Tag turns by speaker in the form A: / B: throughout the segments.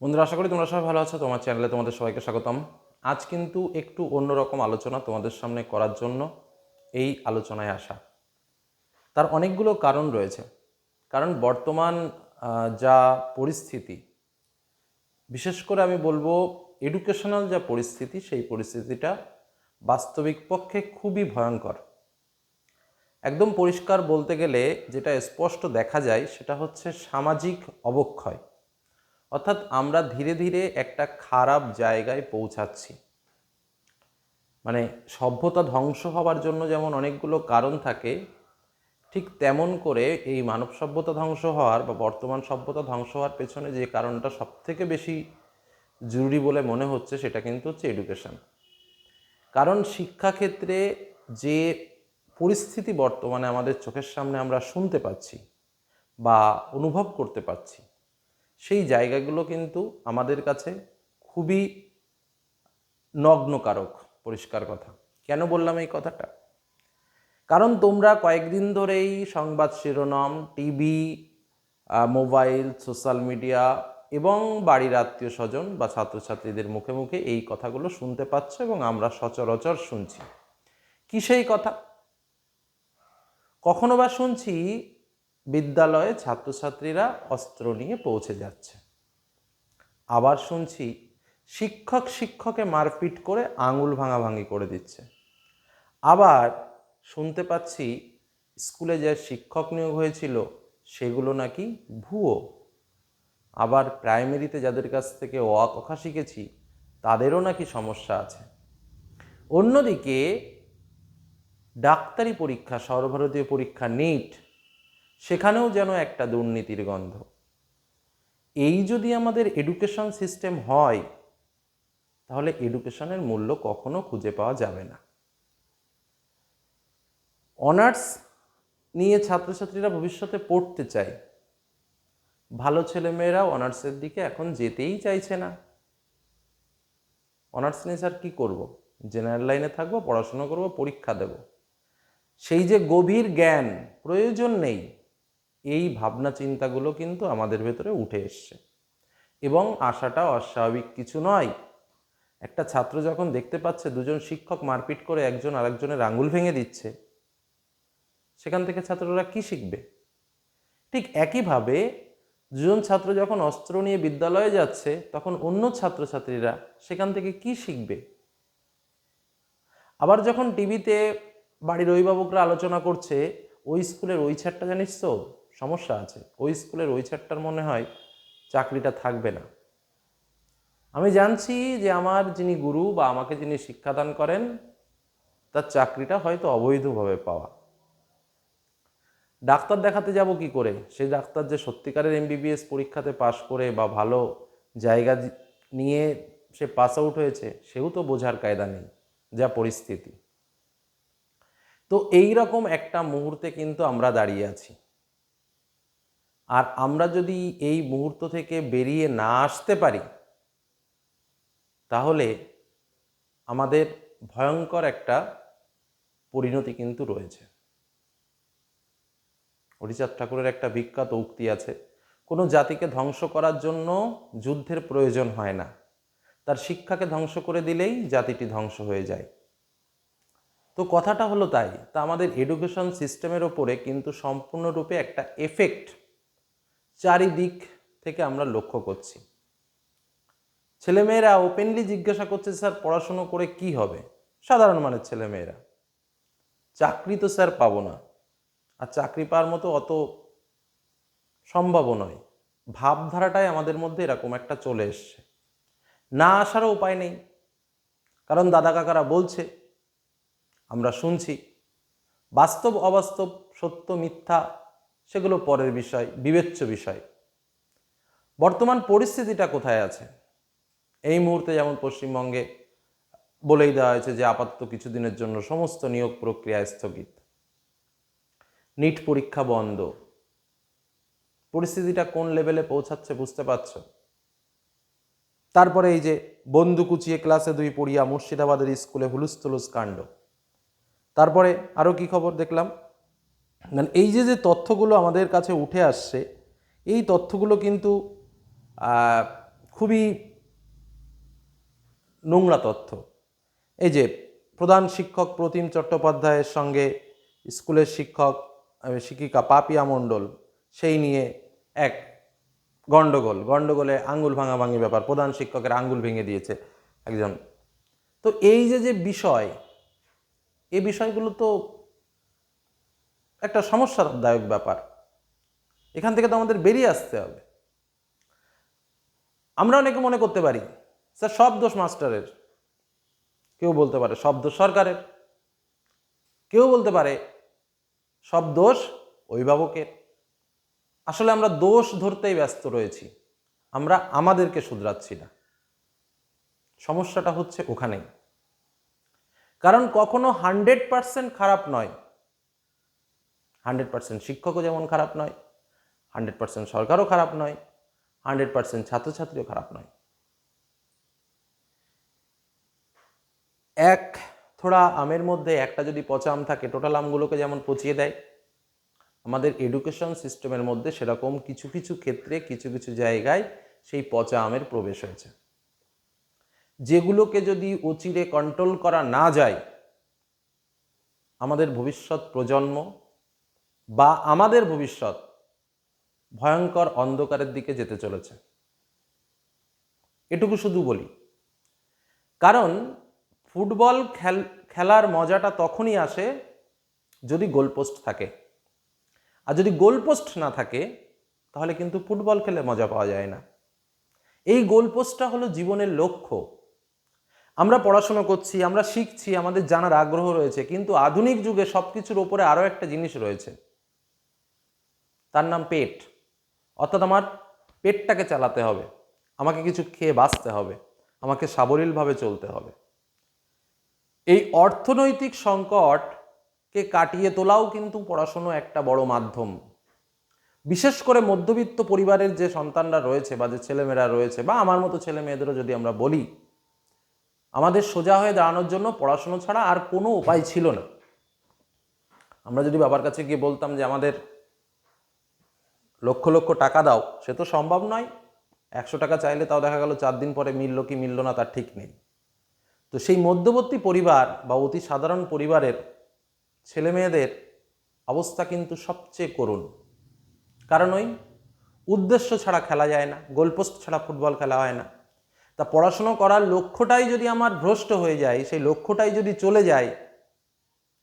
A: বন্ধুরা, আশা করি তোমরা সবাই ভালো আছো। তোমার চ্যানেলে তোমাদের সবাইকে স্বাগতম। আজ কিন্তু একটু অন্যরকম আলোচনা তোমাদের সামনে করার জন্য এই আলোচনায় আসা। তার অনেকগুলো কারণ রয়েছে। কারণ বর্তমান যা পরিস্থিতি, বিশেষ করে আমি বলব এডুকেশনাল যা পরিস্থিতি, সেই পরিস্থিতিটা বাস্তবিক পক্ষে খুবই ভয়ঙ্কর। একদম পরিষ্কার বলতে গেলে যেটা স্পষ্ট দেখা যায় সেটা হচ্ছে সামাজিক অবক্ষয়। অর্থাৎ আমরা ধীরে ধীরে একটা খারাপ জায়গায় পৌঁছাচ্ছি। মানে সভ্যতা ধ্বংস হওয়ার জন্য যেমন অনেকগুলো কারণ থাকে, ঠিক তেমন করে এই মানব সভ্যতা ধ্বংস হওয়ার বা বর্তমান সভ্যতা ধ্বংস হওয়ার পেছনে যে কারণটা সবথেকে বেশি জরুরি বলে মনে হচ্ছে সেটা কিন্তু হচ্ছে এডুকেশন কারণ শিক্ষাক্ষেত্রে যে পরিস্থিতি বর্তমানে আমাদের চোখের সামনে আমরা শুনতে পাচ্ছি বা অনুভব করতে পারছি সেই জায়গাগুলো কিন্তু আমাদের কাছে খুবই নগ্নকারক, পরিষ্কার কথা। কেন বললাম এই কথাটা? কারণ তোমরা কয়েকদিন ধরেই সংবাদ শিরোনাম, টিভি মোবাইল, সোশ্যাল মিডিয়া এবং বাড়ির আত্মীয় স্বজন বা ছাত্রছাত্রীদের মুখে মুখে এই কথাগুলো শুনতে পাচ্ছ এবং আমরা সচরাচর শুনছি। কি সেই কথা? কখনো বা শুনছি বিদ্যালয়ে ছাত্রছাত্রীরা অস্ত্র নিয়ে পৌঁছে যাচ্ছে। আবার শুনছি শিক্ষক শিক্ষকে মারপিট করে আঙুল ভাঙাভাঙি করে দিচ্ছে। আবার শুনতে পাচ্ছি স্কুলে যে শিক্ষক নিয়োগ হয়েছিল, সেগুলো নাকি ভুয়ো। আবার প্রাইমারিতে যাদের কাছ থেকে অ আ ক খ শিখেছি, তাদেরও নাকি সমস্যা আছে। অন্যদিকে ডাক্তারি পরীক্ষা, সর্বভারতীয় পরীক্ষা, নিট সেখানেও যেন একটা দুর্নীতির গন্ধ। এই যদি আমাদের এডুকেশন সিস্টেম হয়, তাহলে এডুকেশনের মূল্য কখনো খুঁজে পাওয়া যাবে না। অনার্স নিয়ে ছাত্রছাত্রীরা ভবিষ্যতে পড়তে চায়। ভালো ছেলেমেয়েরা অনার্সের দিকে এখন যেতেই চাইছে না। অনার্স নিয়ে স্যার কী করব? জেনারেল লাইনে থাকব, পড়াশোনা করব, পরীক্ষা দেব। সেই যে গভীর জ্ঞান, প্রয়োজন নেই। এই ভাবনা চিন্তাগুলো কিন্তু আমাদের ভেতরে উঠে এসছে। এবং আশাটা অস্বাভাবিক কিছু নয়। একটা ছাত্র যখন দেখতে পাচ্ছে দুজন শিক্ষক মারপিট করে একজন আরেকজনের আঙুল ভেঙে দিচ্ছে, সেখান থেকে ছাত্ররা কি শিখবে? ঠিক একইভাবে দুজন ছাত্র যখন অস্ত্র নিয়ে বিদ্যালয়ে যাচ্ছে, তখন অন্য ছাত্রছাত্রীরা সেখান থেকে কি শিখবে? আবার যখন টিভিতে বাড়ির অভিভাবকরা আলোচনা করছে, ওই স্কুলের ওই ছাড়টা জানিস তো? সমস্যা আছে। ওই স্কুলের ওই ছাড়টার মনে হয় চাকরিটা থাকবে না। আমি জানছি যে আমার যিনি গুরু বা আমাকে যিনি শিক্ষাদান করেন, তার চাকরিটা হয়তো অবৈধভাবে পাওয়া। ডাক্তার দেখাতে যাব কি করে? সেই ডাক্তার যে সত্যিকারের এমবিবিএস পরীক্ষাতে পাশ করে বা ভালো জায়গা নিয়ে সে পাস আউট হয়েছে, সেও তো বোঝার কায়দা নেই, যা পরিস্থিতি। তো এই রকম একটা মুহূর্তে কিন্তু আমরা দাঁড়িয়ে আছি। আর আমরা যদি এই মুহূর্ত থেকে বেরিয়ে না আসতে পারি, তাহলে আমাদের ভয়ঙ্কর একটা পরিণতি কিন্তু রয়েছে। হরিচাঁদ ঠাকুরের একটা বিখ্যাত উক্তি আছে, কোনো জাতিকে ধ্বংস করার জন্য যুদ্ধের প্রয়োজন হয় না। তার শিক্ষাকে ধ্বংস করে দিলেই জাতিটি ধ্বংস হয়ে যায়। তো কথাটা হলো তাই, তা আমাদের এডুকেশন সিস্টেমের ওপরে কিন্তু সম্পূর্ণরূপে একটা এফেক্ট চারিদিক থেকে আমরা লক্ষ্য করছি। ছেলেমেয়েরা ওপেনলি জিজ্ঞাসা করছে, স্যার, পড়াশুনো করে কি হবে? সাধারণ মানের ছেলেমেয়েরা। চাকরি তো স্যার পাবো না। আর চাকরি পাওয়ার মতো অত সম্ভবও নয়। ভাবধারাটাই আমাদের মধ্যে এরকম একটা চলে এসছে। না আসারও উপায় নেই। কারণ দাদা কাকারা বলছে, আমরা শুনছি, বাস্তব অবাস্তব সত্য মিথ্যা সেগুলো পরের বিষয়, বিবেচ্য বিষয়। বর্তমান পরিস্থিতিটা কোথায় আছে? এই মুহূর্তে যেমন পশ্চিমবঙ্গে বলেই দেওয়া হয়েছে যে আপাতত কিছুদিনের জন্য সমস্ত নিয়োগ প্রক্রিয়া স্থগিত। নিট পরীক্ষা বন্ধ। পরিস্থিতিটা কোন লেভেলে পৌঁছাচ্ছে বুঝতে পারছ? তারপরে এই যে বন্ধু কুচিয়ে ক্লাসে দুই পড়িয়া মুর্শিদাবাদের স্কুলে হুলুস্থুলুস কাণ্ড। তারপরে আরও কি খবর দেখলাম? মানে এই যে যে তথ্যগুলো আমাদের কাছে উঠে আসছে, এই তথ্যগুলো কিন্তু খুবই নোংরা তথ্য। এই যে, প্রধান শিক্ষক প্রতিম চট্টোপাধ্যায়ের সঙ্গে স্কুলের শিক্ষক শিক্ষিকা পাপিয়া মণ্ডল, সেই নিয়ে এক গন্ডগোল। গন্ডগোলে আঙ্গুল ভাঙাভাঙি ব্যাপার, প্রধান শিক্ষকের আঙ্গুল ভেঙে দিয়েছে একজন। তো এই যে যে বিষয়, এ বিষয়গুলো তো একটা সমস্যাদায়ক ব্যাপার। এখান থেকে তো আমাদের বেরিয়ে আসতে হবে। আমরা অনেকে মনে করতে পারি, স্যার সব দোষ মাস্টারের। কেউ বলতে পারে সব দোষ সরকারের। কেউ বলতে পারে সব দোষ অভিভাবকের। আসলে আমরা দোষ ধরতেই ব্যস্ত রয়েছি। আমরা আমাদেরকে শুধরাচ্ছি না। সমস্যাটা হচ্ছে ওখানেই। কারণ কখনো হান্ড্রেড পার্সেন্ট খারাপ নয় হান্ড্রেড পার্সেন্ট শিক্ষকও যেমন খারাপ নয়, হান্ড্রেড পার্সেন্ট সরকারও খারাপ নয়, হান্ড্রেড পার্সেন্ট ছাত্রছাত্রীও খারাপ নয়। এক থোড়া আমের মধ্যে একটা যদি পচা আম থাকে, টোটাল আমগুলোকে যেমন পচিয়ে দেয়, আমাদের এডুকেশন সিস্টেমের মধ্যে সেরকম কিছু কিছু ক্ষেত্রে, কিছু কিছু জায়গায় সেই পচা আমের প্রবেশ হয়েছে। যেগুলোকে যদি অচিরে কন্ট্রোল করা না যায়, আমাদের ভবিষ্যৎ প্রজন্ম বা আমাদের ভবিষ্যৎ ভয়ঙ্কর অন্ধকারের দিকে যেতে চলেছে। এটুকু শুধু বলি। কারণ ফুটবল খেল, খেলার মজাটা তখনই আসে যদি গোলপোস্ট থাকে। আর যদি গোলপোস্ট না থাকে, তাহলে কিন্তু ফুটবল খেলে মজা পাওয়া যায় না। এই গোলপোস্টটা হলো জীবনের লক্ষ্য। আমরা পড়াশোনা করছি, আমরা শিখছি, আমাদের জানার আগ্রহ রয়েছে, কিন্তু আধুনিক যুগে সব কিছুর ওপরে আরও একটা জিনিস রয়েছে। তার নাম পেট। অর্থাৎ আমার পেটটাকে চালাতে হবে। আমাকে কিছু খেয়ে বাঁচতে হবে। আমাকে সাবলীলভাবে চলতে হবে। এই অর্থনৈতিক সংকটকে কাটিয়ে তোলাও কিন্তু পড়াশুনো একটা বড় মাধ্যম। বিশেষ করে মধ্যবিত্ত পরিবারের যে সন্তানরা রয়েছে বা যে ছেলেমেয়েরা রয়েছে বা আমার মতো ছেলে মেয়েদেরও যদি আমরা বলি, আমাদের সোজা হয়ে দাঁড়ানোর জন্য পড়াশুনো ছাড়া আর কোনো উপায় ছিল না। আমরা যদি বাবার কাছে গিয়ে বলতাম যে আমাদের লক্ষ লক্ষ টাকা দাও, সে তো সম্ভব নয়। একশো টাকা চাইলে তাও দেখা গেল চার দিন পরে মিলল কি মিলল না, তার ঠিক নেই। তো সেই মধ্যবর্তী পরিবার বা অতি সাধারণ পরিবারের ছেলে মেয়েদের অবস্থা কিন্তু সবচেয়ে করুণ। কারণ ওই উদ্দেশ্য ছাড়া খেলা যায় না গোলপোস্ট ছাড়া ফুটবল খেলা হয় না। তা পড়াশুনো করার লক্ষ্যটাই যদি আমার ভ্রষ্ট হয়ে যায়, সেই লক্ষ্যটাই যদি চলে যায়,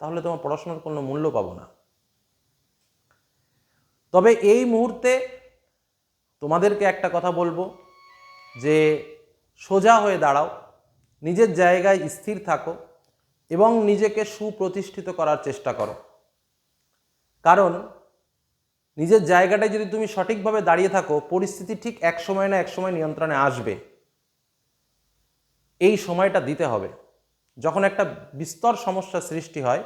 A: তাহলে তোমার পড়াশোনার কোনো মূল্য পাবো না। তবে এই মুহূর্তে তোমাদেরকে একটা কথা বলব যে সোজা হয়ে দাঁড়াও, নিজের জায়গায় স্থির থাকো এবং নিজেকে সুপ্রতিষ্ঠিত করার চেষ্টা করো। কারণ নিজের জায়গাটায় যদি তুমি সঠিকভাবে দাঁড়িয়ে থাকো, পরিস্থিতি ঠিক এক সময় না এক সময় নিয়ন্ত্রণে আসবে। এই সময়টা দিতে হবে। যখন একটা বিস্তর সমস্যা সৃষ্টি হয়,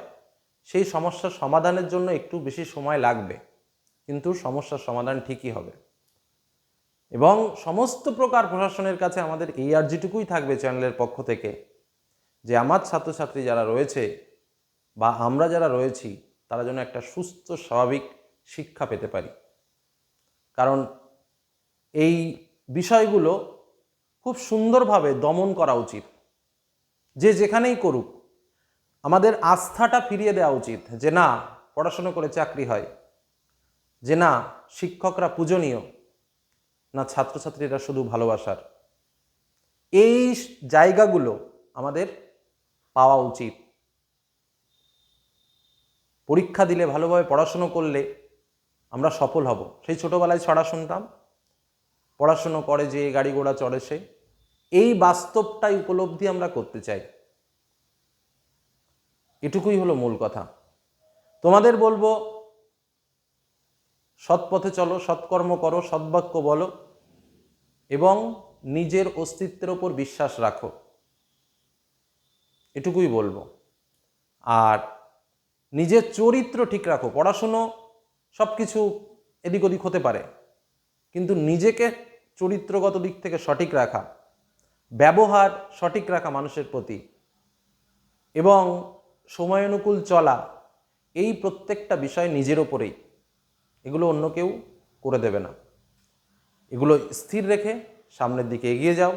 A: সেই সমস্যার সমাধানের জন্য একটু বেশি সময় লাগবে। কিন্তু সমস্যার সমাধান ঠিকই হবে। এবং সমস্ত প্রকার প্রশাসনের কাছে আমাদের এই আর্জিটুকুই থাকবে চ্যানেলের পক্ষ থেকে যে আমার ছাত্রছাত্রী যারা রয়েছে বা আমরা যারা রয়েছি, তারা যেন একটা সুস্থ, স্বাভাবিক শিক্ষা পেতে পারি। কারণ এই বিষয়গুলো খুব সুন্দরভাবে দমন করা উচিত। যে যেখানেই করুক, আমাদের আস্থাটা ফিরিয়ে দেওয়া উচিত যে না, পড়াশুনো করে চাকরি হয়। যে না, শিক্ষকরা পূজনীয়, না ছাত্রছাত্রীরা শুধু ভালোবাসার। এই জায়গাগুলো আমাদের পাওয়া উচিত। পরীক্ষা দিলে, ভালোভাবে পড়াশুনো করলে আমরা সফল হব। সেই ছোটোবেলায় ছড়া শুনতাম, পড়াশুনো করে যে গাড়ি ঘোড়া চড়ে সে। এই বাস্তবটাই উপলব্ধি আমরা করতে চাই। এটুকুই হলো মূল কথা। তোমাদের বলব সৎ পথে চলো, সৎকর্ম করো সদ্বাক্য বলো এবং নিজের অস্তিত্বের ওপর বিশ্বাস রাখো। এটুকুই বলব। আর নিজের চরিত্র ঠিক রাখো। পড়াশুনো সব কিছু এদিক ওদিক হতে পারে, কিন্তু নিজেকে চরিত্রগত দিক থেকে সঠিক রাখা, ব্যবহার সঠিক রাখা মানুষের প্রতি এবং সময়ানুকূল চলা, এই প্রত্যেকটা বিষয় নিজের ওপরেই। এগুলো অন্য কেউ করে দেবে না। এগুলো স্থির রেখে সামনের দিকে এগিয়ে যাও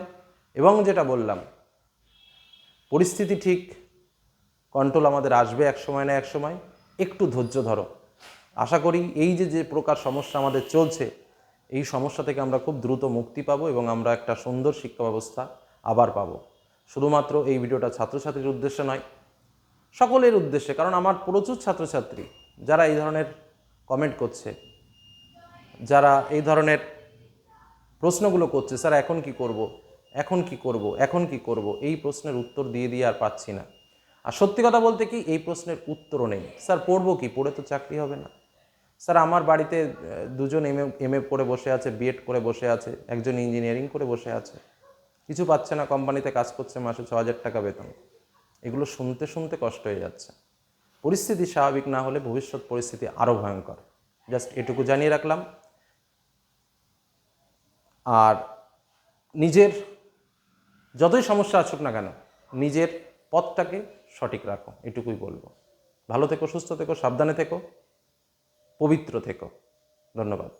A: এবং যেটা বললাম, পরিস্থিতি ঠিক কন্ট্রোল আমাদের আসবে এক সময় না এক সময়, একটু ধৈর্য ধরো। আশা করি এই যে যে প্রকার সমস্যা আমাদের চলছে, এই সমস্যা থেকে আমরা খুব দ্রুত মুক্তি পাবো এবং আমরা একটা সুন্দর শিক্ষা ব্যবস্থা আবার পাবো। শুধুমাত্র এই ভিডিওটা ছাত্রছাত্রীর উদ্দেশ্যে নয়, সকলের উদ্দেশ্যে, কারণ আমার প্রচুর ছাত্রছাত্রী যারা এই ধরনের কমেন্ট করছে। যারা এই ধরনের প্রশ্নগুলো করছে, স্যার, এখন কি করব? এখন কি করব? এখন কি করব? এই প্রশ্নের উত্তর দিয়ে দিয়ে আর পাচ্ছি না। আর সত্যি কথা বলতে কি, এই প্রশ্নের উত্তরও নেই। স্যার, পড়ব কি? পড়ে তো চাকরি হবে না। স্যার, আমার বাড়িতে দুজন এম এম এ করে বসে আছে বিএড করে বসে আছে, একজন ইঞ্জিনিয়ারিং করে বসে আছে। কিছু পাচ্ছে না, কোম্পানিতে কাজ করছে মাসে ছ হাজার টাকা বেতন। এগুলো শুনতে শুনতে কষ্ট হয়ে যাচ্ছে। পরিস্থিতি স্বাভাবিক না হলে ভবিষ্যৎ পরিস্থিতি আরও ভয়ঙ্কর। জাস্ট এটুকু জানিয়ে রাখলাম। আর নিজের যতই সমস্যা আসুক না কেন, নিজের পথটাকে সঠিক রাখো, এটুকুই বলব। ভালো থেকো, সুস্থ থেকো, সাবধানে থেকো, পবিত্র থেকো। ধন্যবাদ।